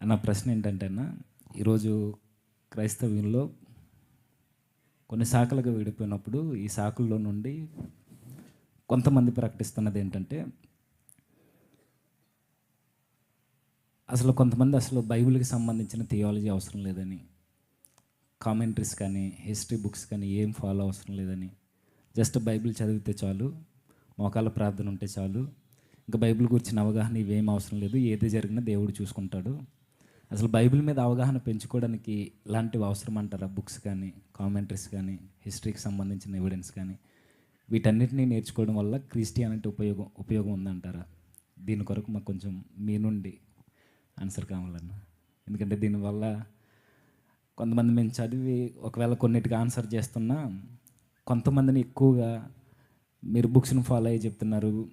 నా ప్రశ్న ఏంటంటే అన్న ఈరోజు క్రైస్తవ్యంలో కొన్ని శాఖలుగా విడిపోయినప్పుడు ఈ శాఖల్లో నుండి కొంతమంది ప్రకటిస్తున్నది ఏంటంటే అసలు కొంతమంది అసలు బైబిల్కి సంబంధించిన థియాలజీ అవసరం లేదని కామెంటరీస్ కానీ హిస్టరీ బుక్స్ కానీ ఏం ఫాలో అవసరం లేదని జస్ట్ బైబిల్ చదివితే చాలు మోకాల ప్రార్థన ఉంటే చాలు ఇంకా బైబిల్ గురించిన అవగాహన ఇవేం అవసరం లేదు ఏది జరిగినా దేవుడు చూసుకుంటాడు. అసలు బైబిల్ మీద అవగాహన పెంచుకోవడానికి ఇలాంటివి అవసరం అంటారా? బుక్స్ కానీ కామెంటరీస్ కానీ హిస్టరీకి సంబంధించిన ఎవిడెన్స్ కానీ? వీటన్నిటిని నేర్చుకోవడం వల్ల క్రిస్టియానిటీ ఉపయోగం ఉపయోగం ఉందంటారా? దీని కొరకు మాకు కొంచెం మీ నుండి ఆన్సర్ కావాలన్న. ఎందుకంటే దీనివల్ల కొంతమంది మేము చదివి ఒకవేళ కొన్నిటికి ఆన్సర్ చేస్తున్నా కొంతమందిని ఎక్కువగా మీరు బుక్స్ని ఫాలో అయ్యి చెప్తున్నారు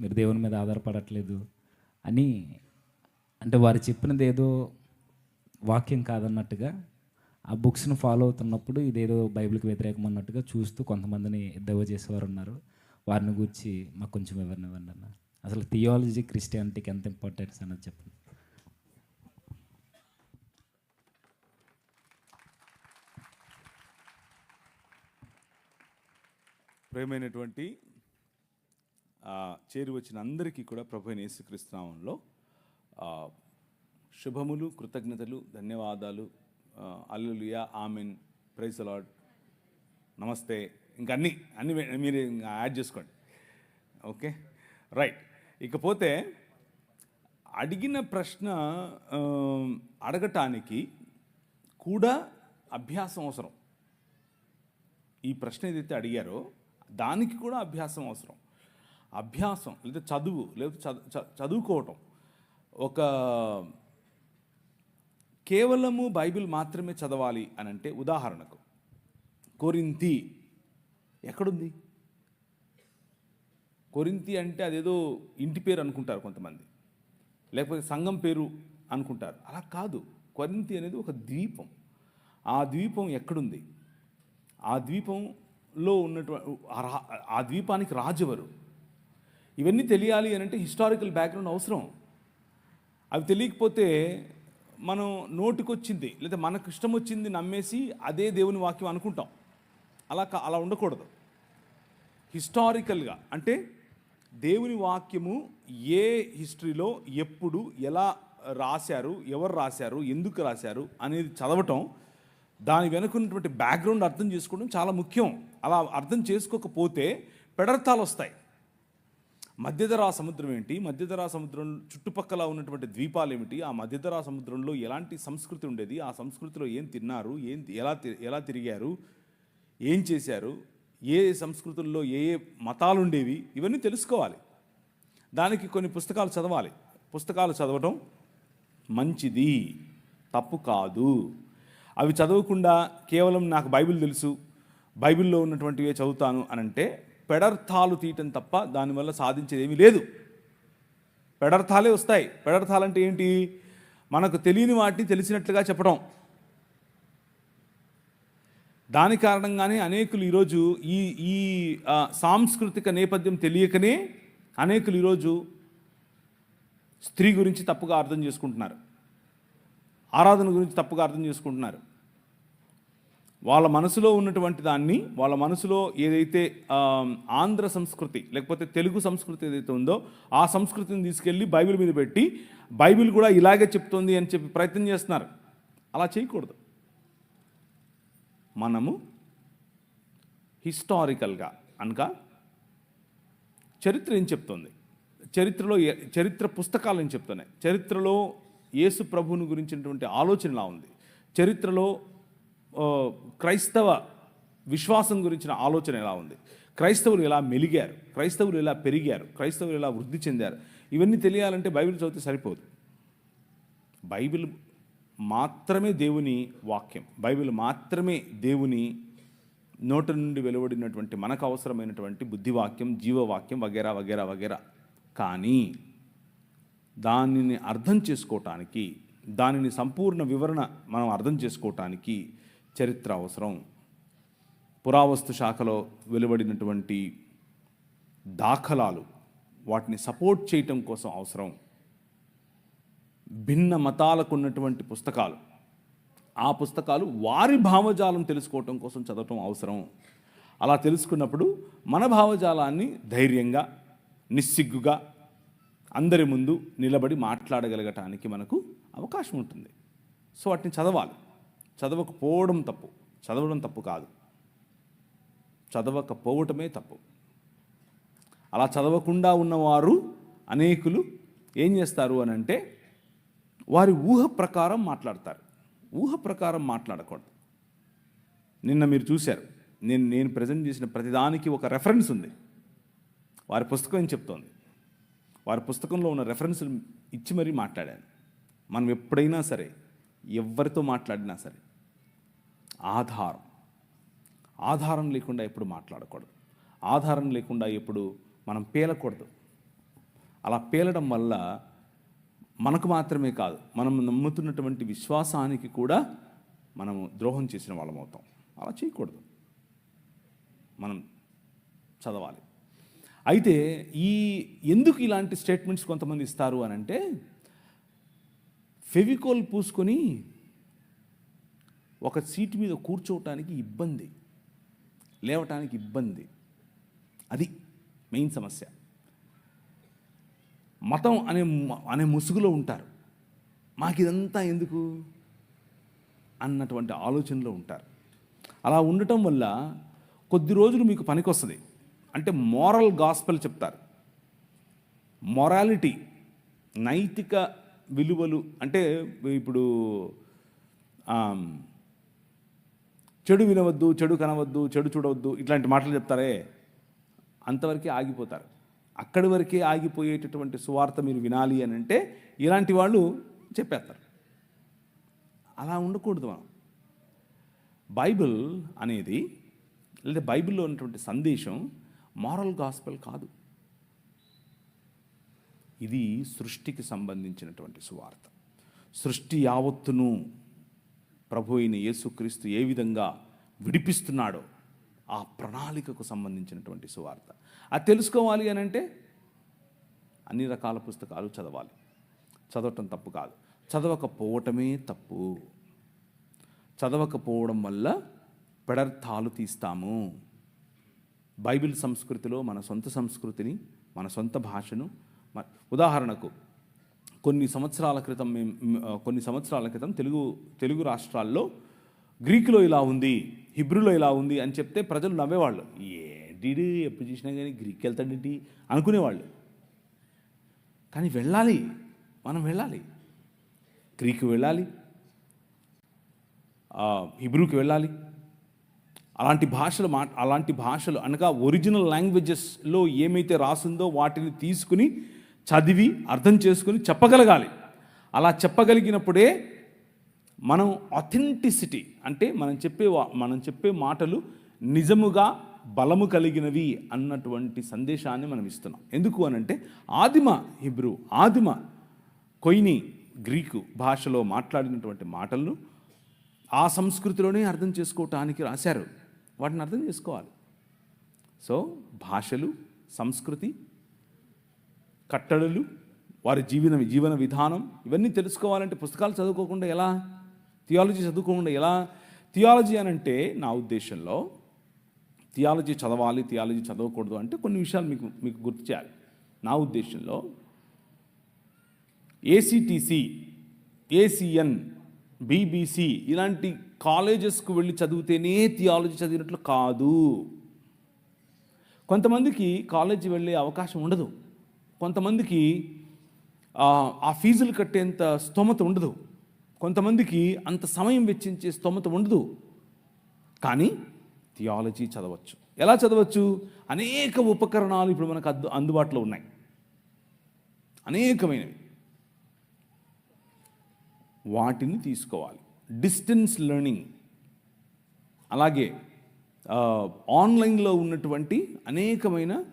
మీరు దేవుని మీద ఆధారపడట్లేదు అని అంటే వారు చెప్పినది ఏదో వాక్యం కాదన్నట్టుగా ఆ బుక్స్ని ఫాలో అవుతున్నప్పుడు ఇదేదో బైబిల్కి వ్యతిరేకం అన్నట్టుగా చూస్తూ కొంతమందిని ఎద్దవ చేసేవారు ఉన్నారు వారిని గురించి మాకు కొంచెం వివరణ ఇవ్వండి అన్న. అసలు థియాలజీ క్రిస్టియానిటీకి ఎంత ఇంపార్టెన్స్ అన్నది చెప్పండి. ప్రేమైనటువంటి చేరి వచ్చిన అందరికీ కూడా ప్రభు అయిన యేసుక్రీస్తు నామంలో శుభములు కృతజ్ఞతలు ధన్యవాదాలు. అల్లులియా ఆమెన్. ప్రైజ్ అలాడ్ నమస్తే. ఇంకా అన్ని అన్ని మీరు ఇంకా యాడ్ చేసుకోండి. ఓకే? రైట్. ఇకపోతే అడిగిన ప్రశ్న అడగటానికి కూడా అభ్యాసం అవసరం. ఈ ప్రశ్న ఏదైతే అడిగారో దానికి కూడా అభ్యాసం అవసరం. అభ్యాసం లేదా చదువు లేదా చదు- చ- చదువుకోవటం. ఒక కేవలము బైబిల్ మాత్రమే చదవాలి అని అంటే ఉదాహరణకు కొరింతి ఎక్కడుంది? కొరింతి అంటే అదేదో ఇంటి పేరు అనుకుంటారు కొంతమంది. లేకపోతే సంఘం పేరు అనుకుంటారు. అలా కాదు. కొరింతి అనేది ఒక ద్వీపం. ఆ ద్వీపం ఎక్కడుంది? ఆ ద్వీపంలో ఉన్నటువంటి ఆ ద్వీపానికి రాజెవరు? ఇవన్నీ తెలియాలి అని అంటే హిస్టారికల్ బ్యాక్గ్రౌండ్ అవసరం. అవి తెలియకపోతే మనం నోటికొచ్చింది లేదా మనకు ఇష్టం వచ్చింది నమ్మేసి అదే దేవుని వాక్యం అనుకుంటాం. అలా అలా ఉండకూడదు. హిస్టారికల్గా అంటే దేవుని వాక్యము ఏ హిస్టరీలో ఎప్పుడు ఎలా రాశారు ఎవరు రాశారు ఎందుకు రాశారు అనేది చదవటం దాని వెనుకున్నటువంటి బ్యాక్గ్రౌండ్ అర్థం చేసుకోవడం చాలా ముఖ్యం. అలా అర్థం చేసుకోకపోతే పెడర్థాలు వస్తాయి మధ్యధరా సముద్రం ఏంటి? మధ్యధరా సముద్రం చుట్టుపక్కల ఉన్నటువంటి ద్వీపాలు ఏమిటి? ఆ మధ్యధరా సముద్రంలో ఎలాంటి సంస్కృతి ఉండేది? ఆ సంస్కృతిలో ఏం తిన్నారు? ఏం ఎలా తి- ఎలా తిరిగారు? ఏం చేశారు? ఏ సంస్కృతుల్లో ఏ ఏ మతాలు ఉండేవి? ఇవన్నీ తెలుసుకోవాలి. దానికి కొన్ని పుస్తకాలు చదవాలి. పుస్తకాలు చదవటం మంచిది. తప్పు కాదు. అవి చదవకుండా కేవలం నాకు బైబిల్ తెలుసు. బైబిల్లో ఉన్నటువంటివే చదువుతాను అని అంటే పెడర్థాలు తీయటం తప్ప దానివల్ల సాధించేది ఏమీ లేదు. పెడర్థాలే వస్తాయి. పెడర్థాలు అంటే ఏంటి? మనకు తెలియని వాటిని తెలిసినట్లుగా చెప్పడం దాని కారణంగానే అనేకులు ఈరోజు ఈ ఈ సాంస్కృతిక నేపథ్యం తెలియకనే అనేకులు ఈరోజు స్త్రీ గురించి తప్పుగా అర్థం చేసుకుంటున్నారు. ఆరాధన గురించి తప్పుగా అర్థం చేసుకుంటున్నారు. వాళ్ళ మనసులో ఉన్నటువంటి దాన్ని వాళ్ళ మనసులో ఏదైతే ఆంధ్ర సంస్కృతి లేకపోతే తెలుగు సంస్కృతి ఏదైతే ఉందో ఆ సంస్కృతిని తీసుకెళ్ళి బైబిల్ మీద పెట్టి బైబిల్ కూడా ఇలాగే చెప్తుంది అని చెప్పి ప్రయత్నం చేస్తున్నారు. అలా చేయకూడదు. మనము హిస్టారికల్గా అనక చరిత్ర ఏం చెప్తుంది? చరిత్రలో ఏ- చరిత్ర పుస్తకాలు ఏం చెప్తున్నాయి? చరిత్రలో యేసు ప్రభువుని గురించినటువంటి ఆలోచనలా ఉంది. చరిత్రలో క్రైస్తవ విశ్వాసం గురించిన ఆలోచన ఎలా ఉంది? క్రైస్తవులు ఎలా మెలిగారు? క్రైస్తవులు ఎలా పెరిగారు? క్రైస్తవులు ఎలా వృద్ధి చెందారు? ఇవన్నీ తెలియాలంటే బైబిల్ చదివితే సరిపోదు. బైబిల్ మాత్రమే దేవుని వాక్యం. బైబిల్ మాత్రమే దేవుని నోటి నుండి వెలువడినటువంటి మనకు అవసరమైనటువంటి బుద్ధివాక్యం జీవవాక్యం వగేరా వగేరా వగేరా. కానీ దానిని అర్థం చేసుకోవటానికి దానిని సంపూర్ణ వివరణ మనం అర్థం చేసుకోవటానికి చరిత్ర అవసరం. పురావస్తు శాఖలో వెలువడినటువంటి దాఖలాలు వాటిని సపోర్ట్ చేయటం కోసం అవసరం. భిన్న మతాలకు ఉన్నటువంటి పుస్తకాలు. ఆ పుస్తకాలు వారి భావజాలం తెలుసుకోవటం కోసం చదవటం అవసరం. అలా తెలుసుకున్నప్పుడు మన భావజాలాన్ని ధైర్యంగా నిస్సిగ్గుగా అందరి ముందు నిలబడి మాట్లాడగలగటానికి మనకు అవకాశం ఉంటుంది. సో వాటిని చదవాలి. చదవకపోవడం తప్పు. చదవడం తప్పు కాదు. చదవకపోవటమే తప్పు. అలా చదవకుండా ఉన్నవారు అనేకులు ఏం చేస్తారు అని అంటే వారి ఊహ ప్రకారం మాట్లాడతారు. ఊహ ప్రకారం మాట్లాడకూడదు. నిన్న మీరు చూశారు. నేను నేను ప్రజెంట్ చేసిన ప్రతిదానికి ఒక రెఫరెన్స్ ఉంది. వారి పుస్తకం ఏం చెప్తోంది? వారి పుస్తకంలో ఉన్న రెఫరెన్స్ ఇచ్చి మరీ మాట్లాడాను. మనం ఎప్పుడైనా సరే ఎవరితో మాట్లాడినా సరే ఆధారం. ఆధారం లేకుండా ఎప్పుడు మాట్లాడకూడదు. ఆధారం లేకుండా ఎప్పుడు మనం పేలకూడదు. అలా పేలడం వల్ల మనకు మాత్రమే కాదు మనం నమ్ముతున్నటువంటి విశ్వాసానికి కూడా మనము ద్రోహం చేసిన వాళ్ళం అవుతాం. అలా చేయకూడదు. మనం చదవాలి. అయితే ఈ ఎందుకు ఇలాంటి స్టేట్మెంట్స్ కొంతమంది ఇస్తారు అని అంటే ఫెవికోల్ పూసుకొని ఒక సీటు మీద కూర్చోవటానికి ఇబ్బంది లేవటానికి ఇబ్బంది. అది మెయిన్ సమస్య. మతం అనే అనే ముసుగులో ఉంటారు. మాకు ఇదంతా ఎందుకు? అన్నటువంటి ఆలోచనలో ఉంటారు. అలా ఉండటం వల్ల కొద్ది రోజులు మీకు పనికొస్తుంది. అంటే మోరల్ గాస్పెల్ చెప్తారు. మొరాలిటీ నైతిక విలువలు అంటే ఇప్పుడు చెడు వినవద్దు చెడు కనవద్దు చెడు చూడవద్దు ఇట్లాంటి మాటలు చెప్తారే అంతవరకే ఆగిపోతారు. అక్కడి వరకే ఆగిపోయేటటువంటి సువార్త మీరు వినాలి అని అంటే ఇలాంటి వాళ్ళు చెప్పేస్తారు. అలా ఉండకూడదు మనం. బైబిల్ అనేది లేదా బైబిల్లో ఉన్నటువంటి సందేశం మారల్ గాస్పెల్ కాదు. ఇది సృష్టికి సంబంధించినటువంటి సువార్త. సృష్టి యావత్తును ప్రభు అయిన యేసుక్రీస్తు ఏ విధంగా విడిపిస్తున్నాడో ఆ ప్రణాళికకు సంబంధించినటువంటి సువార్త. అది తెలుసుకోవాలి అని అంటే అన్ని రకాల పుస్తకాలు చదవాలి. చదవటం తప్పు కాదు. చదవకపోవటమే తప్పు. చదవకపోవడం వల్ల పెడర్థాలు తీస్తాము. బైబిల్ సంస్కృతిలో మన సొంత సంస్కృతిని మన సొంత భాషను ఉదాహరణకు కొన్ని సంవత్సరాల క్రితం మేము కొన్ని సంవత్సరాల క్రితం తెలుగు తెలుగు రాష్ట్రాల్లో గ్రీకులో ఇలా ఉంది హిబ్రూలో ఇలా ఉంది అని చెప్తే ప్రజలు నవ్వేవాళ్ళు. ఏంటి ఎప్పుడు చూసినా కానీ గ్రీక్ వెళ్తాడేంటి? అనుకునేవాళ్ళు. కానీ వెళ్ళాలి. మనం వెళ్ళాలి. గ్రీకు వెళ్ళాలి. హిబ్రూకి వెళ్ళాలి. అలాంటి భాషలు మా అలాంటి భాషలు అనగా ఒరిజినల్ లాంగ్వేజెస్లో ఏమైతే రాసిందో వాటిని తీసుకుని చదివి అర్థం చేసుకుని చెప్పగలగాలి. అలా చెప్పగలిగినప్పుడే మనం అథెంటిసిటీ అంటే మనం చెప్పే వా- మనం చెప్పే మాటలు నిజముగా బలము కలిగినవి అన్నటువంటి సందేశాన్ని మనం ఇస్తున్నాం. ఎందుకు అనంటే ఆదిమ హిబ్రూ ఆదిమ కొయిని గ్రీకు భాషలో మాట్లాడినటువంటి మాటలను ఆ సంస్కృతిలోనే అర్థం చేసుకోవటానికి రాశారు. వాటిని అర్థం చేసుకోవాలి. సో భాషలు సంస్కృతి కట్టడలు వారి జీవన జీవన విధానం ఇవన్నీ తెలుసుకోవాలంటే పుస్తకాలు చదువుకోకుండా ఎలా? థియాలజీ చదువుకోకుండా ఎలా? థియాలజీ అని అంటే నా ఉద్దేశంలో థియాలజీ చదవాలి థియాలజీ చదవకూడదు అంటే కొన్ని విషయాలు మీకు మీకు గుర్తు చేయాలి. నా ఉద్దేశంలో ఏసీటీసీ ఏసీఎన్ బీబీసీ ఇలాంటి కాలేజెస్కు వెళ్ళి చదివితేనే థియాలజీ చదివినట్లు కాదు. కొంతమందికి కాలేజీ వెళ్ళే అవకాశం ఉండదు. కొంతమందికి ఆ, ఫీజులు కట్టేంత స్తోమత ఉండదు. కొంతమందికి అంత సమయం వెచ్చించే స్తోమత ఉండదు. కానీ థియాలజీ చదవచ్చు. ఎలా చదవచ్చు? అనేక ఉపకరణాలు ఇప్పుడు మనకు అద్దు అందుబాటులో ఉన్నాయి. అనేకమైనవి. వాటిని తీసుకోవాలి. Distance learning. అలాగే ఆన్లైన్లో ఉన్నటువంటి అనేకమైన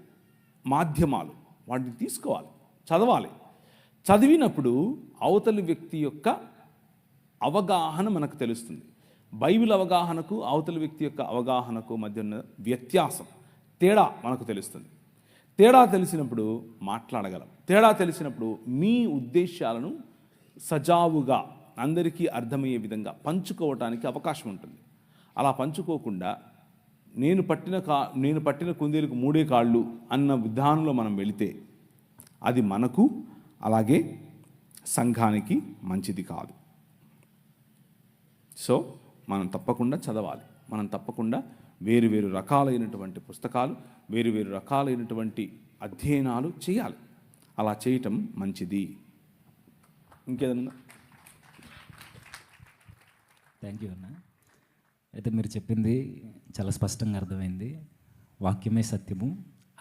మాధ్యమాలు. వాటిని తీసుకోవాలి. చదవాలి. చదివినప్పుడు అవతలి వ్యక్తి యొక్క అవగాహన మనకు తెలుస్తుంది. బైబిల్ అవగాహనకు అవతలి వ్యక్తి యొక్క అవగాహనకు మధ్య ఉన్న వ్యత్యాసం తేడా మనకు తెలుస్తుంది. తేడా తెలిసినప్పుడు మాట్లాడగలం. తేడా తెలిసినప్పుడు మీ ఉద్దేశాలను సజావుగా అందరికీ అర్థమయ్యే విధంగా పంచుకోవటానికి అవకాశం ఉంటుంది. అలా పంచుకోకుండా నేను పట్టిన కా నేను పట్టిన కుందేలకు మూడే కాళ్ళు అన్న విధానంలో మనం వెళితే అది మనకు అలాగే సంఘానికి మంచిది కాదు. సో మనం తప్పకుండా చదవాలి. మనం తప్పకుండా వేరు వేరు రకాలైనటువంటి పుస్తకాలు వేరు వేరు రకాలైనటువంటి అధ్యయనాలు చేయాలి. అలా చేయటం మంచిది. ఇంకేదన్నా? థ్యాంక్ యూ అన్నా. అయితే మీరు చెప్పింది చాలా స్పష్టంగా అర్థమైంది. వాక్యమే సత్యము.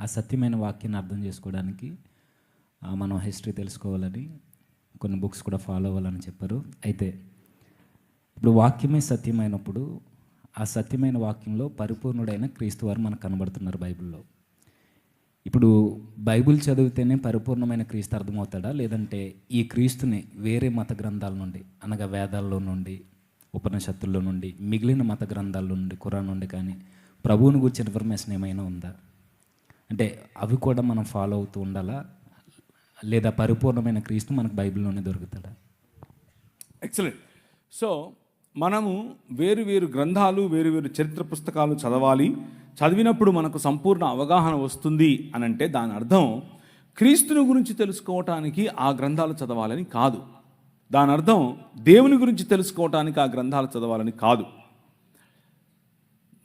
ఆ సత్యమైన వాక్యాన్ని అర్థం చేసుకోవడానికి మనం హిస్టరీ తెలుసుకోవాలని కొన్ని బుక్స్ కూడా ఫాలో అవ్వాలని చెప్పారు. అయితే ఇప్పుడు వాక్యమే సత్యమైనప్పుడు ఆ సత్యమైన వాక్యంలో పరిపూర్ణుడైన క్రీస్తు వారు మనకు కనబడుతున్నారు బైబిల్లో. ఇప్పుడు బైబిల్ చదివితేనే పరిపూర్ణమైన క్రీస్తు అర్థమవుతాడా? లేదంటే ఈ క్రీస్తుని వేరే మత గ్రంథాల నుండి అనగా వేదాల్లో నుండి ఉపనిషత్తుల్లో నుండి మిగిలిన మత గ్రంథాల నుండి ఖురాన్ నుండి కానీ ప్రభువుని గురించి ఇన్ఫర్మేషన్ ఏమైనా ఉందా? అంటే అవి కూడా మనం ఫాలో అవుతూ ఉండాలా? లేదా పరిపూర్ణమైన క్రీస్తు మనకు బైబిల్లోనే దొరుకుతాడా? ఎక్సలెంట్ సో మనము వేరు వేరు గ్రంథాలు వేరు వేరు చరిత్ర పుస్తకాలు చదవాలి. చదివినప్పుడు మనకు సంపూర్ణ అవగాహన వస్తుంది అని అంటే దాని అర్థం క్రీస్తుని గురించి తెలుసుకోవటానికి ఆ గ్రంథాలు చదవాలని కాదు. దాని అర్థం దేవుని గురించి తెలుసుకోవటానికి ఆ గ్రంథాలు చదవాలని కాదు.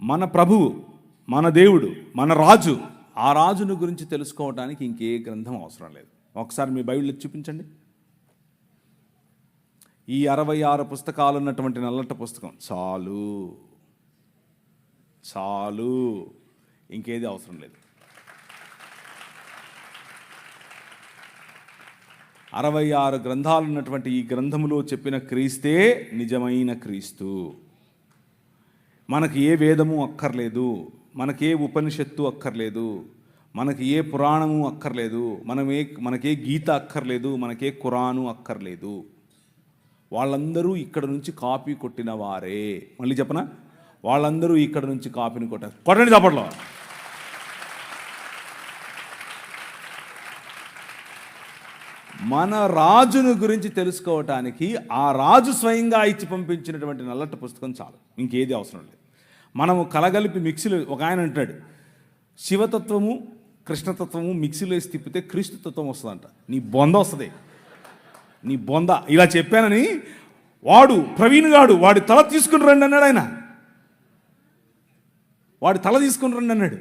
మన ప్రభువు మన దేవుడు మన రాజు ఆ రాజును గురించి తెలుసుకోవటానికి ఇంకే గ్రంథం అవసరం లేదు. ఒకసారి మీ బైబిల్ చూపించండి. ఈ అరవై ఆరు పుస్తకాలు ఉన్నటువంటి నల్లట పుస్తకం. చాలు. చాలు. ఇంకేది అవసరం లేదు. అరవై ఆరు గ్రంథాలు ఉన్నటువంటి ఈ గ్రంథములో చెప్పిన క్రీస్తే నిజమైన క్రీస్తు. మనకి ఏ వేదము అక్కర్లేదు మనకి ఏ ఉపనిషత్తు అక్కర్లేదు మనకి ఏ పురాణము అక్కర్లేదు మనమే మనకే గీత అక్కర్లేదు మనకే ఖురాను అక్కర్లేదు. వాళ్ళందరూ ఇక్కడ నుంచి కాపీ కొట్టిన వారే. మళ్ళీ చెప్పనా? వాళ్ళందరూ ఇక్కడ నుంచి కాపీని కొట్టారు. కొట్టండి చప్పట్లో. మన రాజును గురించి తెలుసుకోవటానికి ఆ రాజు స్వయంగా ఇచ్చి పంపించినటువంటి నల్లట పుస్తకం చాలు. ఇంకేది అవసరం లేదు. మనము కలగలిపి మిక్సీలో ఒక ఆయన అంటాడు శివతత్వము కృష్ణతత్వము మిక్సీలో వేసి తిప్పితే క్రీస్తుతత్వం వస్తుందంట. నీ బొంద వస్తుంది. నీ బొంద. ఇలా చెప్పానని వాడు ప్రవీణ్ గాడు వాడి తల తీసుకుని రండి అన్నాడు ఆయన. వాడి తల తీసుకుని రండి అన్నాడు.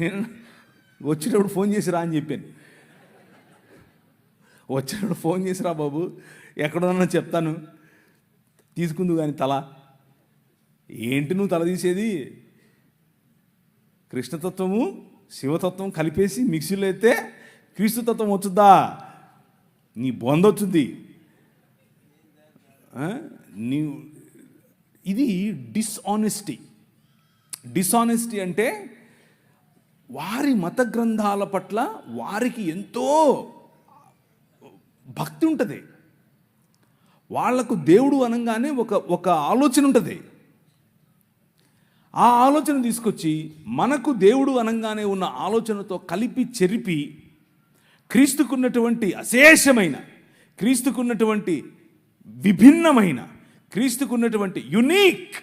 నేను వచ్చేటప్పుడు ఫోన్ చేసి రా అని చెప్పాను. వచ్చినప్పుడు ఫోన్ చేసి రా బాబు. ఎక్కడున్నా చెప్తాను. తీసుకుందు కానీ తల. ఏంటి నువ్వు తల తీసేది? కృష్ణతత్వము శివతత్వం కలిపేసి మిక్సీలో అయితే క్రీస్తుతత్వం వచ్చుద్దా? నీ బొంద వచ్చింది నీ ఇది డిస్ఆనెస్టీ డిస్ఆనెస్టీ అంటే వారి మత గ్రంథాల పట్ల వారికి ఎంతో భక్తి ఉంటుంది. వాళ్ళకు దేవుడు అనగానే ఒక ఒక ఆలోచన ఉంటుంది. ఆ ఆలోచన తీసుకొచ్చి మనకు దేవుడు అనగానే ఉన్న ఆలోచనతో కలిపి చెరిపి క్రీస్తుకున్నటువంటి అశేషమైన క్రీస్తుకున్నటువంటి విభిన్నమైన క్రీస్తుకున్నటువంటి యునీక్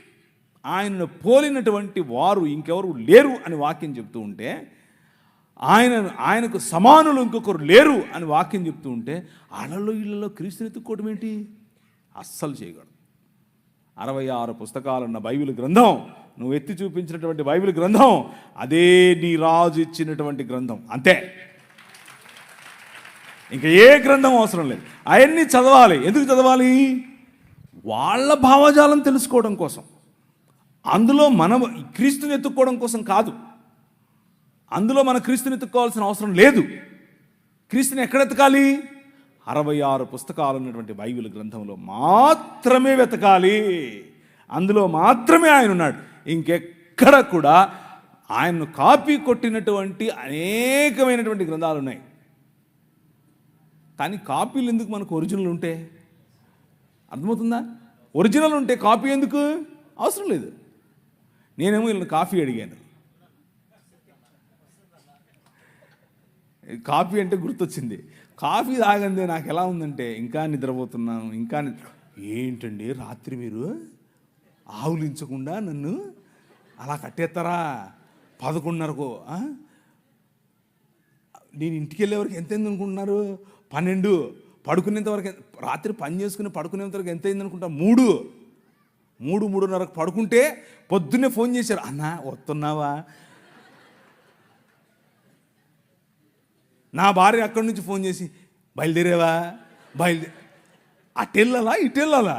ఆయనను పోలినటువంటి వారు ఇంకెవరు లేరు అని వాక్యం చెప్తూ ఉంటే ఆయన ఆయనకు సమానులు ఇంకొకరు లేరు అని వాక్యం చెప్తూ ఉంటే అలలో ఇళ్ళలో క్రీస్తుని ఎత్తుక్కోవడం ఏంటి అస్సలు చేయకూడదు. అరవై ఆరు పుస్తకాలున్న బైబిల్ గ్రంథం నువ్వు ఎత్తి చూపించినటువంటి బైబిల్ గ్రంథం అదే నీ రాజు ఇచ్చినటువంటి గ్రంథం. అంతే. ఇంకా ఏ గ్రంథం అవసరం లేదు. అవన్నీ చదవాలి. ఎందుకు చదవాలి? వాళ్ళ భావజాలం తెలుసుకోవడం కోసం. అందులో మనం క్రీస్తుని ఎత్తుక్కోవడం కోసం కాదు. అందులో మనం క్రీస్తుని ఎత్తుకోవాల్సిన అవసరం లేదు. క్రీస్తుని ఎక్కడ ఎతకాలి అరవై ఆరు పుస్తకాలు ఉన్నటువంటి బైబిల్ గ్రంథంలో మాత్రమే వెతకాలి. అందులో మాత్రమే ఆయన ఉన్నాడు. ఇంకెక్కడ కూడా ఆయన్ను కాపీ కొట్టినటువంటి అనేకమైనటువంటి గ్రంథాలు ఉన్నాయి. కానీ కాపీలు ఎందుకు మనకు ఒరిజినల్ ఉంటే? అర్థమవుతుందా? ఒరిజినల్ ఉంటే కాపీ ఎందుకు? అవసరం లేదు. నేనేమో వీళ్ళని కాఫీ అడిగాను. కాఫీ అంటే గుర్తొచ్చింది. కాఫీ తాగందే నాకు ఎలా ఉందంటే ఇంకా నిద్రపోతున్నాను ఇంకా నిద్ర ఏంటండి రాత్రి మీరు? ఆవులించకుండా నన్ను అలా కట్టేస్తారా పదకొండున్నరకు నేను ఇంటికి వెళ్ళే వరకు ఎంత అయింది అనుకుంటున్నారు పన్నెండు. పడుకునేంత వరకు రాత్రి పని చేసుకుని పడుకునేంత వరకు ఎంత అయింది అనుకుంటా మూడు. మూడు మూడున్నరకు పడుకుంటే పొద్దున్నే ఫోన్ చేశారు. అన్నా వస్తున్నావా? నా భార్య అక్కడి నుంచి ఫోన్ చేసి బయలుదేరేవా? బయలుదే అటెళ్ళాలా ఇటెళ్ళాలా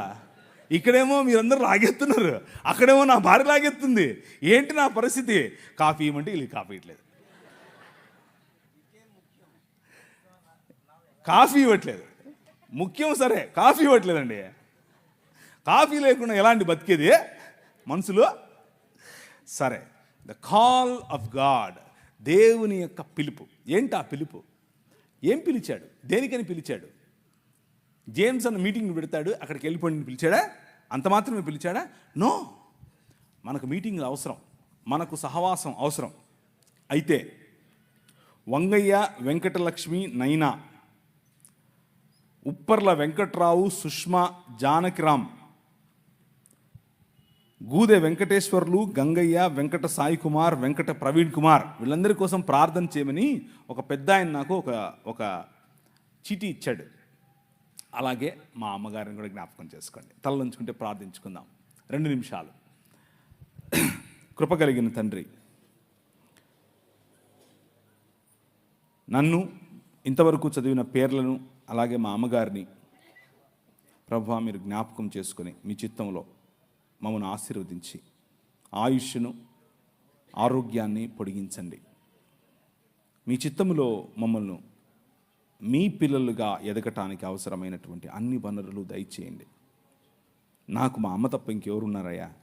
ఇక్కడేమో మీరందరూ లాగెత్తున్నారు అక్కడేమో నా భార్య లాగెత్తుంది ఏంటి నా పరిస్థితి? కాఫీ ఇవ్వమంటే వీళ్ళు కాఫీ ఇవ్వట్లేదు. కాఫీ ఇవ్వట్లేదు. ముఖ్యం సరే కాఫీ ఇవ్వట్లేదండి. కాఫీ లేకుండా ఎలాంటి బతికేది? మనసులో సరే ద కాల్ ఆఫ్ గాడ్ దేవుని యొక్క పిలుపు. ఏంటి ఆ పిలుపు? ఏం పిలిచాడు? దేనికని పిలిచాడు? జేమ్స్ అన్న మీటింగ్ పెడతాడు అక్కడికి వెళ్ళిపోయి పిలిచాడా? అంత మాత్రమే పిలిచాడా? నో. మనకు మీటింగ్లు అవసరం మనకు సహవాసం అవసరం. అయితే వంగయ్య వెంకటలక్ష్మి నైనా ఉప్పర్ల వెంకట్రావు సుష్మా జానకిరామ్ గూదె వెంకటేశ్వర్లు గంగయ్య వెంకట సాయి కుమార్ వెంకట ప్రవీణ్ కుమార్ వీళ్ళందరి కోసం ప్రార్థన చేయమని ఒక పెద్ద ఆయన నాకు ఒక ఒక చీటీ ఇచ్చాడు. అలాగే మా అమ్మగారిని కూడా జ్ఞాపకం చేసుకోండి. తలలుంచుకుంటే ప్రార్థించుకుందాం. రెండు నిమిషాలు. కృప కలిగిన తండ్రి నన్ను ఇంతవరకు చదివిన పేర్లను అలాగే మా అమ్మగారిని ప్రభు మీరు జ్ఞాపకం చేసుకుని మీ చిత్తంలో మమ్మల్ని ఆశీర్వదించి. ఆయుష్ను ఆరోగ్యాన్ని పొడిగించండి. మీ చిత్తములో మమ్మల్ని మీ పిల్లలుగా ఎదగటానికి అవసరమైనటువంటి అన్ని వనరులు దయచేయండి. నాకు మా అమ్మ తప్ప ఇంకెవరున్నారయ్యా?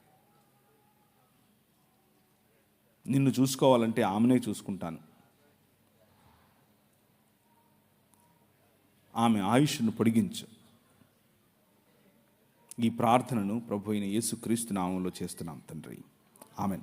నిన్ను చూసుకోవాలంటే ఆమెనే చూసుకుంటాను. ఆమె ఆయుష్ను పొడిగించు. ఈ ప్రార్థనను ప్రభు అయిన యేసుక్రీస్తు నామంలో చేస్తున్నాం తండ్రి. ఆమెన్.